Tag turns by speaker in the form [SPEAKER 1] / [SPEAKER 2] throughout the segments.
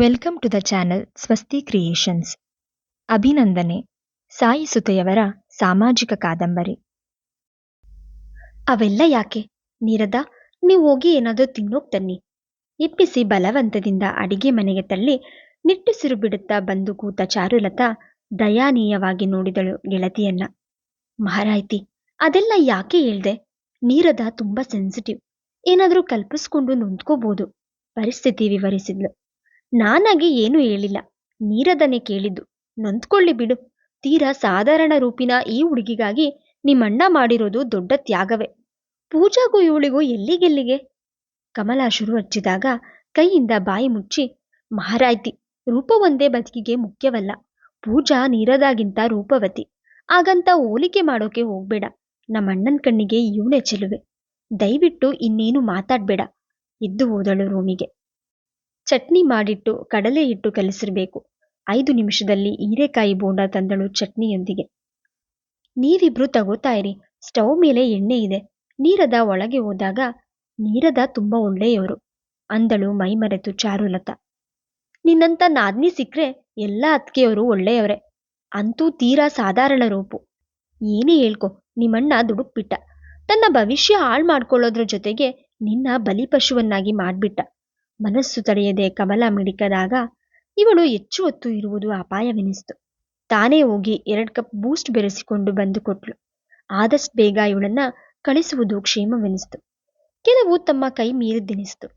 [SPEAKER 1] Welcome to the channel Swasti creations. ಅಭಿನಂದನೆ. ಸಾಯಿ ಸುತೆಯವರ ಸಾಮಾಜಿಕ ಕಾದಂಬರಿ. ಅವೆಲ್ಲ ಯಾಕೆ? ನೀರದ, ನೀವು ಹೋಗಿ ಏನಾದರೂ ತಿನ್ನೋಕ್ ತನ್ನಿ. ಇಪ್ಪಿಸಿ ಬಲವಂತದಿಂದ ಅಡಿಗೆ ಮನೆಗೆ ತಳ್ಳಿ ನಿಟ್ಟುಸಿರು ಬಿಡುತ್ತಾ ಬಂದು ಕೂತ ಚಾರುಲತಾ ದಯಾನೀಯವಾಗಿ ನೋಡಿದಳು ಗೆಳತಿಯನ್ನ. ಮಹಾರಾಯ್ತಿ, ಅದೆಲ್ಲ ಯಾಕೆ ಹೇಳ್ದೆ? ನೀರದ ತುಂಬಾ ಸೆನ್ಸಿಟಿವ್ ಏನಾದರೂ ಕಲ್ಪಿಸ್ಕೊಂಡು ನೊಂದ್ಕೋಬಹುದು ಪರಿಸ್ಥಿತಿ ವಿವರಿಸಿದ್ಲು. ನಾನಾಗಿ ಏನೂ ಹೇಳಿಲ್ಲ. ನೀರದನೆ ಕೇಳಿದ್ದು. ನೊಂದ್ಕೊಳ್ಳಿ ಬಿಡು. ತೀರಾ ಸಾಧಾರಣ ರೂಪಿನ ಈ ಹುಡುಗಿಗಾಗಿ ನಿಮ್ಮಣ್ಣ ಮಾಡಿರೋದು ದೊಡ್ಡ ತ್ಯಾಗವೇ. ಪೂಜಾಗೂ ಇವಳಿಗೂ ಎಲ್ಲಿಗೆಲ್ಲಿಗೆ? ಕಮಲ ಶುರು ಹಚ್ಚಿದಾಗ ಕೈಯಿಂದ ಬಾಯಿ ಮುಚ್ಚಿ, ಮಹಾರಾಯ್ತಿ, ರೂಪ ಒಂದೇ ಬದುಕಿಗೆ ಮುಖ್ಯವಲ್ಲ. ಪೂಜಾ ನೀರದಾಗಿಂತ ರೂಪವತಿ. ಹಾಗಂತ ಹೋಲಿಕೆ ಮಾಡೋಕೆ ಹೋಗ್ಬೇಡ. ನಮ್ಮಣ್ಣನ ಕಣ್ಣಿಗೆ ಇವನೇ ಚೆಲುವೆ. ದಯವಿಟ್ಟು ಇನ್ನೇನು ಮಾತಾಡ್ಬೇಡ. ಎದ್ದು ಹೋದಳು ರೂಮಿಗೆ. ಚಟ್ನಿ ಮಾಡಿಟ್ಟು ಕಡಲೆ ಹಿಟ್ಟು ಕಲಿಸಿರ್ಬೇಕು. ಐದು ನಿಮಿಷದಲ್ಲಿ ಹೀರೆಕಾಯಿ ಬೋಂಡ ತಂದಳು ಚಟ್ನಿಯೊಂದಿಗೆ. ನೀವಿಬ್ರು ತಗೋತಾ ಇರಿ. ಸ್ಟವ್ ಮೇಲೆ ಎಣ್ಣೆ ಇದೆ. ನೀರದ ಒಳಗೆ ಹೋದಾಗ, ನೀರದ ತುಂಬಾ ಒಳ್ಳೆಯವರು ಅಂದಳು ಮೈಮರೆತು ಚಾರುಲತ. ನಿನ್ನಂತ ನಾದ್ನಿ ಸಿಕ್ರೆ ಎಲ್ಲ ಅತ್ಕೆಯವರು ಒಳ್ಳೆಯವರೇ. ಅಂತೂ ತೀರಾ ಸಾಧಾರಣ ರೂಪು. ಏನೇ ಹೇಳ್ಕೊ, ನಿಮ್ಮಣ್ಣ ದುಡುಕ್ಬಿಟ್ಟ. ತನ್ನ ಭವಿಷ್ಯ ಹಾಳು ಮಾಡ್ಕೊಳ್ಳೋದ್ರ ಜೊತೆಗೆ ನಿನ್ನ ಬಲಿಪಶುವನ್ನಾಗಿ ಮಾಡ್ಬಿಟ್ಟ. ಮನಸ್ಸು ತಡೆಯದೆ ಕಮಲ ಮಿಡಿಕದಾಗ ಇವಳು ಹೆಚ್ಚು ಹೊತ್ತು ಇರುವುದು ಅಪಾಯವೆನಿಸಿತು. ತಾನೇ ಹೋಗಿ ಎರಡ್ ಕಪ್ ಬೂಸ್ಟ್ ಬೆರೆಸಿಕೊಂಡು ಬಂದು ಕೊಟ್ಲು. ಆದಷ್ಟು ಬೇಗ ಇವಳನ್ನ ಕಳಿಸುವುದು ಕ್ಷೇಮವೆನಿಸಿತು. ಕೆಲವು ತಮ್ಮ ಕೈ ಮೀರಿದ್ದೆನಿಸಿತು.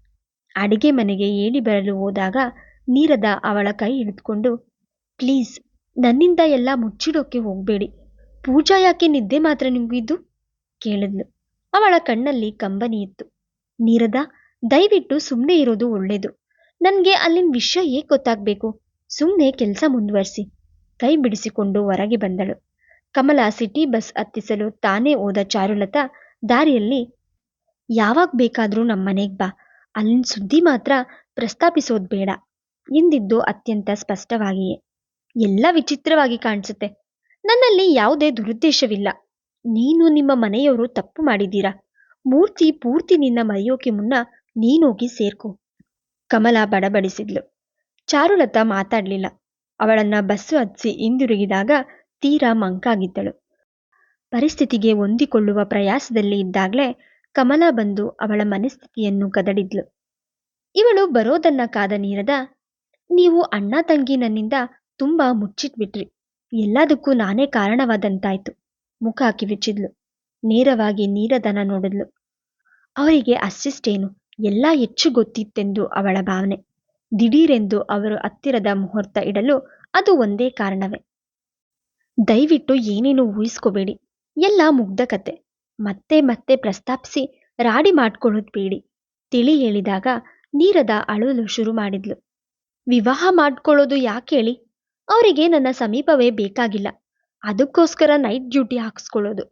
[SPEAKER 1] ಅಡಿಗೆ ಮನೆಗೆ ಏಳಿ ಬರಲು ಹೋದಾಗ ನೀರದ ಅವಳ ಕೈ ಹಿಡಿದುಕೊಂಡು, ಪ್ಲೀಸ್, ನನ್ನಿಂದ ಎಲ್ಲ ಮುಚ್ಚಿಡೋಕೆ ಹೋಗಬೇಡಿ. ಪೂಜಾ ಯಾಕೆ ನಿದ್ದೆ ಮಾತ್ರ ನಿಮಗಿದ್ದು? ಕೇಳಿದ್ಲು. ಅವಳ ಕಣ್ಣಲ್ಲಿ ಕಂಬನಿ ಇತ್ತು. ನೀರದ ದಯವಿಟ್ಟು ಸುಮ್ಮನೆ ಇರೋದು ಒಳ್ಳೇದು. ನನಗೆ ಅಲ್ಲಿನ ವಿಷಯ ಗೊತ್ತಾಗಬೇಕು? ಸುಮ್ಮನೆ ಕೆಲಸ ಮುಂದುವರಿಸಿ. ಕೈ ಬಿಡಿಸಿಕೊಂಡು ಹೊರಗೆ ಬಂದಳು. ಕಮಲ ಸಿಟಿ ಬಸ್ ಹತ್ತಿಸಲು ತಾನೇ ಹೋದ ಚಾರುಲತಾ ದಾರಿಯಲ್ಲಿ, ಯಾವಾಗ ಬೇಕಾದರೂ ನಮ್ಮ ಮನೆಗೆ ಬಾ. ಅಲ್ಲಿನ ಸುದ್ದಿ ಮಾತ್ರ ಪ್ರಸ್ತಾಪಿಸೋದು ಬೇಡ. ಎಂದಿದ್ದು ಅತ್ಯಂತ ಸ್ಪಷ್ಟವಾಗಿಯೇ. ಎಲ್ಲ ವಿಚಿತ್ರವಾಗಿ ಕಾಣಿಸುತ್ತೆ. ನನ್ನಲ್ಲಿ ಯಾವುದೇ ದುರುದ್ದೇಶವಿಲ್ಲ. ನೀನು ನಿಮ್ಮ ಮನೆಯವರು ತಪ್ಪು ಮಾಡಿದ್ದೀರಾ? ಮೂರ್ತಿ ಪೂರ್ತಿ ನಿನ್ನ ಮರೆಯೋಕೆ ಮುನ್ನ ನೀನೋಗಿ ಸೇರ್ಕೋ. ಕಮಲ ಬಡಬಡಿಸಿದ್ಲು. ಚಾರುಲತಾ ಮಾತಾಡ್ಲಿಲ್ಲ. ಅವಳನ್ನ ಬಸ್ಸು ಹತ್ಸಿ ಹಿಂದಿರುಗಿದಾಗ ತೀರಾ ಮಂಕಾಗಿದ್ದಳು. ಪರಿಸ್ಥಿತಿಗೆ ಹೊಂದಿಕೊಳ್ಳುವ ಪ್ರಯಾಸದಲ್ಲಿ ಇದ್ದಾಗಲೇ ಕಮಲ ಬಂದು ಅವಳ ಮನಸ್ಥಿತಿಯನ್ನು ಕದಡಿದ್ಲು. ಇವಳು ಬರೋದನ್ನ ಕಾದ ನೀರದ, ನೀವು ಅಣ್ಣ ತಂಗಿ ನನ್ನಿಂದ ತುಂಬಾ ಮುಚ್ಚಿಟ್ಬಿಟ್ರಿ. ಎಲ್ಲದಕ್ಕೂ ನಾನೇ ಕಾರಣವಾದಂತಾಯ್ತು. ಮುಖ ಕಿವಿಚಿದ್ಲು ನೇರವಾಗಿ ನೀರದನ ನೋಡಿದ್ಲು. ಅವರಿಗೆ ಅಷ್ಟಿಷ್ಟೇನು ಎಲ್ಲ ಹೆಚ್ಚು ಗೊತ್ತಿತ್ತೆಂದು ಅವಳ ಭಾವನೆ. ದಿಢೀರೆಂದು ಅವರು ಹತ್ತಿರದ ಮುಹೂರ್ತ ಇಡಲು ಅದು ಒಂದೇ ಕಾರಣವೇ. ದಯವಿಟ್ಟು ಏನೇನು ಊಹಿಸ್ಕೋಬೇಡಿ. ಎಲ್ಲ ಮುಗ್ಧ ಕತೆ. ಮತ್ತೆ ಮತ್ತೆ ಪ್ರಸ್ತಾಪಿಸಿ ರಾಡಿ ಮಾಡ್ಕೊಳ್ಳೋದು ಬೇಡಿ ತಿಳಿ ಹೇಳಿದಾಗ ನೀರದ ಅಳಲು ಶುರು ಮಾಡಿದ್ಲು. ವಿವಾಹ ಮಾಡ್ಕೊಳ್ಳೋದು ಯಾಕೆ ಹೇಳಿ? ಅವರಿಗೆ ನನ್ನ ಸಮೀಪವೇ ಬೇಕಾಗಿಲ್ಲ. ಅದಕ್ಕೋಸ್ಕರ ನೈಟ್ ಡ್ಯೂಟಿ ಹಾಕಿಸ್ಕೊಳ್ಳೋದು.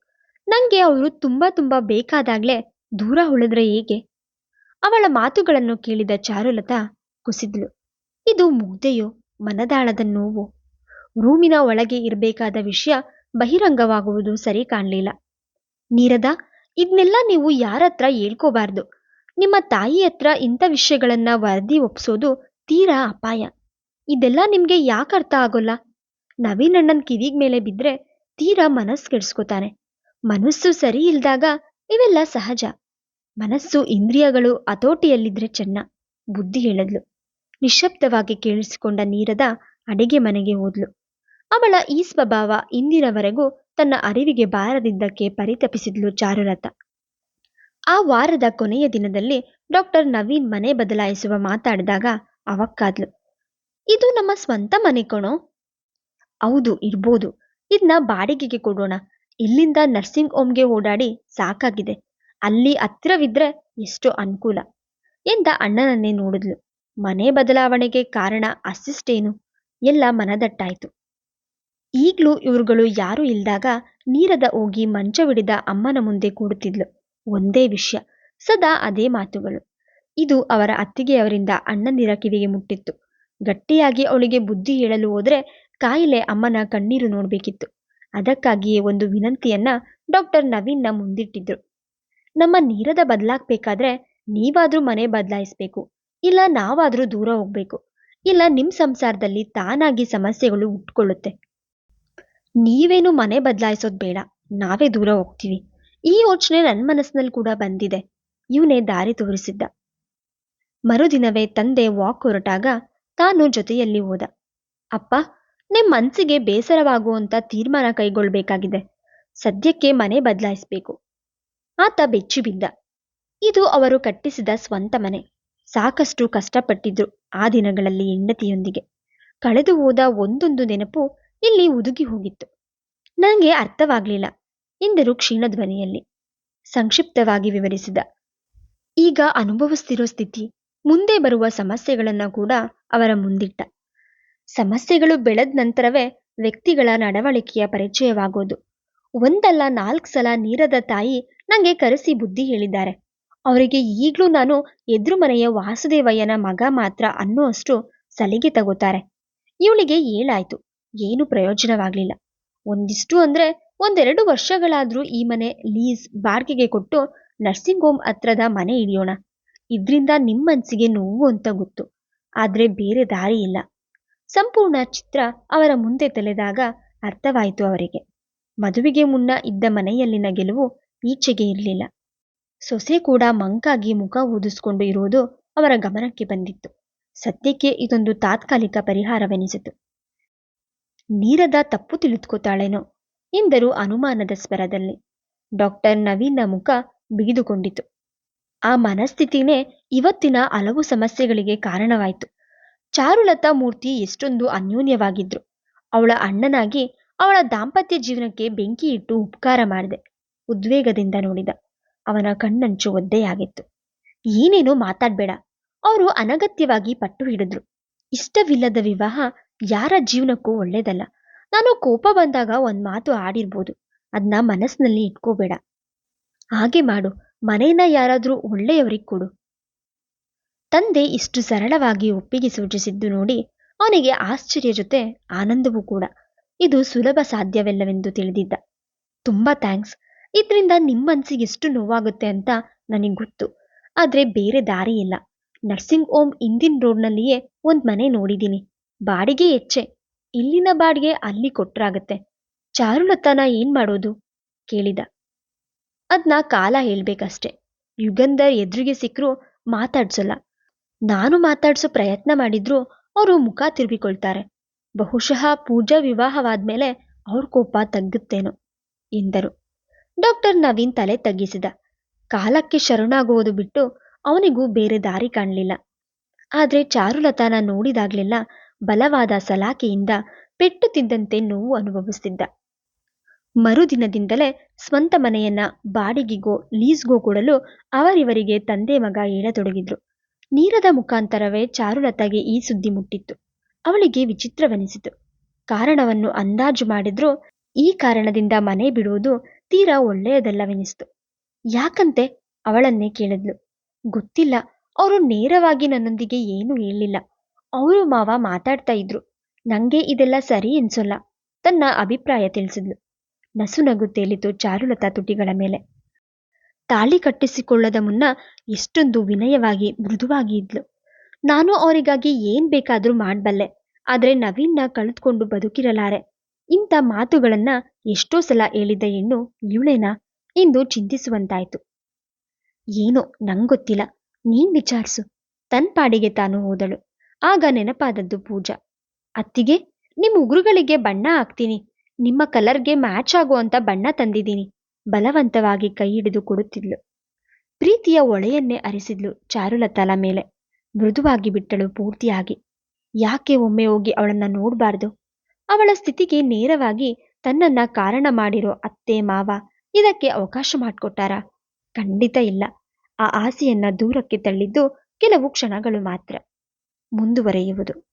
[SPEAKER 1] ನನಗೆ ಅವರು ತುಂಬ ತುಂಬ ಬೇಕಾದಾಗಲೇ ದೂರ ಉಳಿದ್ರೆ ಹೇಗೆ? ಅವಳ ಮಾತುಗಳನ್ನು ಕೇಳಿದ ಚಾರುಲತಾ ಕುಸಿದ್ಲು. ಇದು ಮುಗ್ಧೆಯೋ ಮನದಾಳದ ನೋವು? ರೂಮಿನ ಒಳಗೆ ಇರಬೇಕಾದ ವಿಷಯ ಬಹಿರಂಗವಾಗುವುದು ಸರಿ ಕಾಣಲಿಲ್ಲ. ನೀರದ ಇದನ್ನೆಲ್ಲ ನೀವು ಯಾರತ್ರ ಹೇಳ್ಕೋಬಾರ್ದು. ನಿಮ್ಮ ತಾಯಿ ಹತ್ರ ಇಂಥ ವಿಷಯಗಳನ್ನ ವರದಿ ಒಪ್ಸೋದು ತೀರಾ ಅಪಾಯ. ಇದೆಲ್ಲ ನಿಮ್ಗೆ ಯಾಕೆ ಅರ್ಥ ಆಗೋಲ್ಲ? ನವೀನ್ ಅಣ್ಣನ್ ಕಿವಿಗ್ ಮೇಲೆ ಬಿದ್ರೆ ತೀರಾ ಮನಸ್ಸು ಕೆಡಿಸ್ಕೋತಾನೆ. ಮನಸ್ಸು ಸರಿ ಇಲ್ದಾಗ ಇವೆಲ್ಲ ಸಹಜ. ಮನಸ್ಸು ಇಂದ್ರಿಯಗಳು ಹತೋಟಿಯಲ್ಲಿದ್ರೆ ಚೆನ್ನ. ಬುದ್ಧಿ ಹೇಳದ್ಲು. ನಿಶ್ಶಬ್ದವಾಗಿ ಕೇಳಿಸಿಕೊಂಡ ನೀರದ ಅಡಿಗೆ ಮನೆಗೆ ಹೋದ್ಲು. ಅವಳ ಈ ಸ್ವಭಾವ ಇಂದಿನವರೆಗೂ ತನ್ನ ಅರಿವಿಗೆ ಬಾರದಿದ್ದಕ್ಕೆ ಪರಿತಪಿಸಿದ್ಲು ಚಾರುರಥ ಆ ವಾರದ ಕೊನೆಯ ದಿನದಲ್ಲಿ ಡಾಕ್ಟರ್ ನವೀನ್ ಮನೆ ಬದಲಾಯಿಸುವ ಮಾತಾಡಿದಾಗ ಅವಕ್ಕಾದ್ಲು. ಇದು ನಮ್ಮ ಸ್ವಂತ ಮನೆ ಕಣೋ. ಹೌದು, ಇರ್ಬೋದು. ಇದನ್ನ ಬಾಡಿಗೆಗೆ ಕೊಡೋಣ. ಇಲ್ಲಿಂದ ನರ್ಸಿಂಗ್ ಹೋಮ್ಗೆ ಓಡಾಡಿ ಸಾಕಾಗಿದೆ. ಅಲ್ಲಿ ಹತ್ತಿರವಿದ್ರೆ ಎಷ್ಟು ಅನುಕೂಲ. ಎಂದ ಅಣ್ಣನನ್ನೇ ನೋಡಿದ್ಲು. ಮನೆ ಬದಲಾವಣೆಗೆ ಕಾರಣ ಅಷ್ಟಿಷ್ಟೇನು ಎಲ್ಲ ಮನದಟ್ಟಾಯ್ತು. ಈಗ್ಲೂ ಇವ್ರುಗಳು ಯಾರೂ ಇಲ್ದಾಗ ನೀರದ ಹೋಗಿ ಮಂಚವಿಡಿದ ಅಮ್ಮನ ಮುಂದೆ ಕೂಡುತ್ತಿದ್ಲು. ಒಂದೇ ವಿಷಯ, ಸದಾ ಅದೇ ಮಾತುಗಳು. ಇದು ಅವರ ಅತ್ತಿಗೆಯವರಿಂದ ಅಣ್ಣನಿರ ಕಿವಿಗೆ ಮುಟ್ಟಿತ್ತು. ಗಟ್ಟಿಯಾಗಿ ಅವಳಿಗೆ ಬುದ್ಧಿ ಹೇಳಲು ಹೋದ್ರೆ ಕಾಯಿಲೆ ಅಮ್ಮನ ಕಣ್ಣೀರು ನೋಡ್ಬೇಕಿತ್ತು. ಅದಕ್ಕಾಗಿಯೇ ಒಂದು ವಿನಂತಿಯನ್ನ ಡಾಕ್ಟರ್ ನವೀನ್ನ ಮುಂದಿಟ್ಟಿದ್ರು. ನಮ್ಮ ನೀರದ ಬದಲಾಗ್ಬೇಕಾದ್ರೆ ನೀವಾದ್ರೂ ಮನೆ ಬದಲಾಯಿಸ್ಬೇಕು, ಇಲ್ಲ ನಾವಾದ್ರೂ ದೂರ ಹೋಗ್ಬೇಕು, ಇಲ್ಲ ನಿಮ್ಮ ಸಂಸಾರದಲ್ಲಿ ತಾನಾಗಿ ಸಮಸ್ಯೆಗಳು ಹುಟ್ಕೊಳ್ಳುತ್ತೆ ನೀವೇನು ಮನೆ ಬದಲಾಯಿಸೋದು ಬೇಡ, ನಾವೇ ದೂರ ಹೋಗ್ತೀವಿ. ಈ ಯೋಚನೆ ನನ್ನ ಮನಸ್ಸಿನಲ್ಲಿ ಕೂಡ ಬಂದಿದೆ. ಇವನೇ ದಾರಿ ತೋರಿಸಿದ್ದ. ಮರುದಿನವೇ ತಂದೆ ವಾಕ್ ಹೊರಟಾಗ ತಾನು ಜೊತೆಯಲ್ಲಿ ಹೋದ. ಅಪ್ಪ ನಿಮ್ಮ ಮನಸ್ಸಿಗೆ ಬೇಸರವಾಗುವಂತ ತೀರ್ಮಾನ ಕೈಗೊಳ್ಬೇಕಾಗಿದೆ. ಸದ್ಯಕ್ಕೆ ಮನೆ ಬದಲಾಯಿಸಬೇಕು. ಆತ ಬೆಚ್ಚಿ ಬಿದ್ದ ಇದು ಅವರು ಕಟ್ಟಿಸಿದ ಸ್ವಂತ ಮನೆ. ಸಾಕಷ್ಟು ಕಷ್ಟಪಟ್ಟಿದ್ರು ಆ ದಿನಗಳಲ್ಲಿ ಹೆಂಡತಿಯೊಂದಿಗೆ. ಕಳೆದು ಹೋದ ಒಂದೊಂದು ನೆನಪು ಇಲ್ಲಿ ಉದುಗಿ ಹೋಗಿತ್ತು. ನನಗೆ ಅರ್ಥವಾಗಲಿಲ್ಲ ಎಂದರು ಕ್ಷೀಣಧ್ವನಿಯಲ್ಲಿ ಸಂಕ್ಷಿಪ್ತವಾಗಿ ವಿವರಿಸಿದ. ಈಗ ಅನುಭವಿಸ್ತಿರೋ ಸ್ಥಿತಿ, ಮುಂದೆ ಬರುವ ಸಮಸ್ಯೆಗಳನ್ನು ಕೂಡ ಅವರ ಮುಂದಿಟ್ಟ. ಸಮಸ್ಯೆಗಳು ಬೆಳೆದ ನಂತರವೇ ವ್ಯಕ್ತಿಗಳ ನಡವಳಿಕೆಯ ಪರಿಚಯವಾಗೋದು. ಒಂದಲ್ಲ ನಾಲ್ಕು ಸಲ ನೀರದ ತಾಯಿ ನಂಗೆ ಕರೆಸಿ ಬುದ್ಧಿ ಹೇಳಿದ್ದಾರೆ. ಅವರಿಗೆ ಈಗಲೂ ನಾನು ಎದುರು ಮನೆಯ ವಾಸುದೇವಯ್ಯನ ಮಗ ಮಾತ್ರ ಅನ್ನೋ ಅಷ್ಟು ಸಲಿಗೆ ತಗೋತಾರೆ. ಇವಳಿಗೆ ಏಳಾಯ್ತು. ಏನು ಪ್ರಯೋಜನವಾಗ್ಲಿಲ್ಲ. ಒಂದಿಷ್ಟು ಅಂದ್ರೆ ಒಂದೆರಡು ವರ್ಷಗಳಾದ್ರೂ ಈ ಮನೆ ಲೀಸ್ ಬಾಡಿಗೆಗೆ ಕೊಟ್ಟು ನರ್ಸಿಂಗ್ ಹೋಮ್ ಹತ್ರದ ಮನೆ ಹಿಡಿಯೋಣ. ಇದ್ರಿಂದ ನಿಮ್ಮ ಮನ್ಸಿಗೆ ನೋವು ಅಂತ ಗೊತ್ತು. ಆದ್ರೆ ಬೇರೆ ದಾರಿ ಇಲ್ಲ. ಸಂಪೂರ್ಣ ಚಿತ್ರ ಅವರ ಮುಂದೆ ತೆಲೆದಾಗ ಅರ್ಥವಾಯಿತು ಅವರಿಗೆ. ಮದುವೆಗೆ ಮುನ್ನ ಇದ್ದ ಮನೆಯಲ್ಲಿನ ಗೆಲುವು ಈಚೆಗೆ ಇರಲಿಲ್ಲ. ಸೊಸೆ ಕೂಡ ಮಂಕಾಗಿ ಮುಖ ಊದಿಸ್ಕೊಂಡು ಇರುವುದು ಅವರ ಗಮನಕ್ಕೆ ಬಂದಿತ್ತು. ಸದ್ಯಕ್ಕೆ ಇದೊಂದು ತಾತ್ಕಾಲಿಕ ಪರಿಹಾರವೆನಿಸಿತು. ನೀರದ ತಪ್ಪು ತಿಳಿದುಕೊತಾಳೇನೋ ಎಂದರು ಅನುಮಾನದ ಸ್ವರದಲ್ಲಿ. ಡಾಕ್ಟರ್ ನವೀನ ಮುಖ ಬಿಗಿದುಕೊಂಡಿತು. ಆ ಮನಸ್ಥಿತಿನೇ ಇವತ್ತಿನ ಹಲವು ಸಮಸ್ಯೆಗಳಿಗೆ ಕಾರಣವಾಯಿತು. ಚಾರುಲತಾ ಮೂರ್ತಿ ಎಷ್ಟೊಂದು ಅನ್ಯೋನ್ಯವಾಗಿದ್ರು. ಅವಳ ಅಣ್ಣನಾಗಿ ಅವಳ ದಾಂಪತ್ಯ ಜೀವನಕ್ಕೆ ಬೆಂಕಿ ಇಟ್ಟು ಉಪಕಾರ ಮಾಡಿದೆ. ಉದ್ವೇಗದಿಂದ ನೋಡಿದ. ಅವನ ಕಣ್ಣಂಚು ಒದ್ದೆಯಾಗಿತ್ತು ಏನೇನೋ ಮಾತಾಡ್ಬೇಡ. ಅವರು ಅನಗತ್ಯವಾಗಿ ಪಟ್ಟು ಹಿಡಿದ್ರು. ಇಷ್ಟವಿಲ್ಲದ ವಿವಾಹ ಯಾರ ಜೀವನಕ್ಕೂ ಒಳ್ಳೇದಲ್ಲ. ನಾನು ಕೋಪ ಬಂದಾಗ ಒಂದ್ ಮಾತು ಆಡಿರ್ಬೋದು. ಅದನ್ನ ಮನಸ್ಸಿನಲ್ಲಿ ಇಟ್ಕೋಬೇಡ. ಹಾಗೆ ಮಾಡು. ಮನೆಯನ್ನ ಯಾರಾದ್ರೂ ಒಳ್ಳೆಯವರಿಗೆ ಕೊಡು. ತಂದೆ ಇಷ್ಟು ಸರಳವಾಗಿ ಒಪ್ಪಿಗೆ ಸೂಚಿಸಿದ್ದು ನೋಡಿ ಅವನಿಗೆ ಆಶ್ಚರ್ಯ ಜೊತೆ ಆನಂದವೂ ಕೂಡ. ಇದು ಸುಲಭ ಸಾಧ್ಯವಿಲ್ಲವೆಂದು ತಿಳಿದಿದ್ದ. ತುಂಬಾ ಥ್ಯಾಂಕ್ಸ್. ಇದರಿಂದ ನಿಮ್ಮ ಮನಸ್ಸಿಗೆ ಎಷ್ಟು ನೋವಾಗುತ್ತೆ ಅಂತ ನನಗೆ ಗೊತ್ತು. ಆದರೆ ಬೇರೆ ದಾರಿ ಇಲ್ಲ. ನರ್ಸಿಂಗ್ ಹೋಮ್ ಇಂದಿನ ರೋಡ್ನಲ್ಲಿಯೇ ಒಂದ್ ಮನೆ ನೋಡಿದ್ದೀನಿ ಬಾಡಿಗೆ ಹೆಚ್ಚೆ ಇಲ್ಲಿನ ಬಾಡಿಗೆ ಅಲ್ಲಿ ಕೊಟ್ರಾಗತ್ತೆ. ಚಾರುಲತಾನ ಏನ್ ಮಾಡೋದು? ಕೇಳಿದ. ಅದ್ನ ಕಾಲ ಹೇಳ್ಬೇಕಷ್ಟೆ. ಯುಗಂಧರ್ ಎದುರಿಗೆ ಸಿಕ್ಕರು ಮಾತಾಡ್ಸಲ್ಲ. ನಾನು ಮಾತಾಡ್ಸೋ ಪ್ರಯತ್ನ ಮಾಡಿದ್ರು ಅವರು ಮುಖ ತಿರುಗಿಕೊಳ್ತಾರೆ. ಬಹುಶಃ ಪೂಜಾ ವಿವಾಹವಾದ್ಮೇಲೆ ಅವ್ರ ಕೋಪ ತಗ್ಗುತ್ತೇನೋ ಎಂದರು. ಡಾಕ್ಟರ್ ನವೀನ್ ತಲೆ ತಗ್ಗಿಸಿದ. ಕಾಲಕ್ಕೆ ಶರಣಾಗುವುದು ಬಿಟ್ಟು ಅವನಿಗೂ ಬೇರೆ ದಾರಿ ಕಾಣಲಿಲ್ಲ. ಆದ್ರೆ ಚಾರುಲತಾನ ನೋಡಿದಾಗ್ಲೆಲ್ಲ ಬಲವಾದ ಸಲಾಕೆಯಿಂದ ಪೆಟ್ಟು ತಿದ್ದಂತೆ ನೋವು ಅನುಭವಿಸ್ತಿದ್ದ. ಮರುದಿನದಿಂದಲೇ ಸ್ವಂತ ಮನೆಯನ್ನ ಬಾಡಿಗೆಗೋ, ಲೀಸ್ಗೋ ಕೊಡಲು ಅವರಿವರಿಗೆ ತಂದೆ ಮಗ ಹೇಳತೊಡಗಿದ್ರು. ನೀರದ ಮುಖಾಂತರವೇ ಚಾರುಲತಾಗೆ ಈ ಸುದ್ದಿ ಮುಟ್ಟಿತ್ತು. ಅವಳಿಗೆ ವಿಚಿತ್ರವೆನಿಸಿತು. ಕಾರಣವನ್ನು ಅಂದಾಜು ಮಾಡಿದ್ರೂ ಈ ಕಾರಣದಿಂದ ಮನೆ ಬಿಡುವುದು ತೀರಾ ಒಳ್ಳೆಯದಲ್ಲವೆನಿಸ್ತು. ಯಾಕಂತೆ? ಅವಳನ್ನೇ ಕೇಳಿದ್ಲು. ಗೊತ್ತಿಲ್ಲ. ಅವರು ನೇರವಾಗಿ ನನ್ನೊಂದಿಗೆ ಏನು ಹೇಳಿಲ್ಲ ಅವರು ಮಾವ ಮಾತಾಡ್ತಾ ಇದ್ರು. ನಂಗೆ ಇದೆಲ್ಲ ಸರಿ ಎನ್ಸೋಲ್ಲ. ತನ್ನ ಅಭಿಪ್ರಾಯ ತಿಳಿಸಿದ್ಲು. ನಸುನಗು ತೇಲಿತು ಚಾರುಲತಾ ತುಟಿಗಳ ಮೇಲೆ. ತಾಳಿ ಕಟ್ಟಿಸಿಕೊಳ್ಳದ ಮುನ್ನ ಎಷ್ಟೊಂದು ವಿನಯವಾಗಿ, ಮೃದುವಾಗಿ ಇದ್ಲು. ನಾನು ಅವರಿಗಾಗಿ ಏನ್ ಬೇಕಾದ್ರೂ ಮಾಡ್ಬಲ್ಲೆ. ಆದ್ರೆ ನವೀನ್ನ ಕಳೆದುಕೊಂಡು ಬದುಕಿರಲಾರೆ. ಇಂಥ ಮಾತುಗಳನ್ನ ಎಷ್ಟೋ ಸಲ ಹೇಳಿದ್ದ ಹೆಣ್ಣು ಇವಳೇನಾ ಎಂದು ಚಿಂತಿಸುವಂತಾಯ್ತು. ಏನೋ ನಂಗೊತ್ತಿಲ್ಲ ನೀನ್ ವಿಚಾರಿಸು. ತನ್ ಪಾಡಿಗೆ ತಾನು ಹೋದಳು. ಆಗ ನೆನಪಾದದ್ದು ಪೂಜಾ. ಅತ್ತಿಗೆ, ನಿಮ್ ಉಗುರುಗಳಿಗೆ ಬಣ್ಣ ಹಾಕ್ತೀನಿ. ನಿಮ್ಮ ಕಲರ್ಗೆ ಮ್ಯಾಚ್ ಆಗುವಂತ ಬಣ್ಣ ತಂದಿದ್ದೀನಿ. ಬಲವಂತವಾಗಿ ಕೈ ಹಿಡಿದು ಕೊಡುತ್ತಿದ್ಲು. ಪ್ರೀತಿಯ ಒಳೆಯನ್ನೇ ಅರಿಸಿದ್ಲು ಚಾರುಲತಾಲ ಮೇಲೆ. ಮೃದುವಾಗಿ ಬಿಟ್ಟಳು ಪೂರ್ತಿಯಾಗಿ. ಯಾಕೆ ಒಮ್ಮೆ ಹೋಗಿ ಅವಳನ್ನ ನೋಡಬಾರ್ದು? ಅವಳ ಸ್ಥಿತಿಗೆ ನೇರವಾಗಿ ತನ್ನನ್ನ ಕಾರಣ ಮಾಡಿರೋ ಅತ್ತೆ, ಮಾವ ಇದಕ್ಕೆ ಅವಕಾಶ ಮಾಡಿಕೊಟ್ಟಾರ? ಖಂಡಿತ ಇಲ್ಲ. ಆ ಆಸೆಯನ್ನ ದೂರಕ್ಕೆ ತಳ್ಳಿದ್ದು ಕೆಲವು ಕ್ಷಣಗಳು ಮಾತ್ರ ಮುಂದುವರೆಯುವುದು.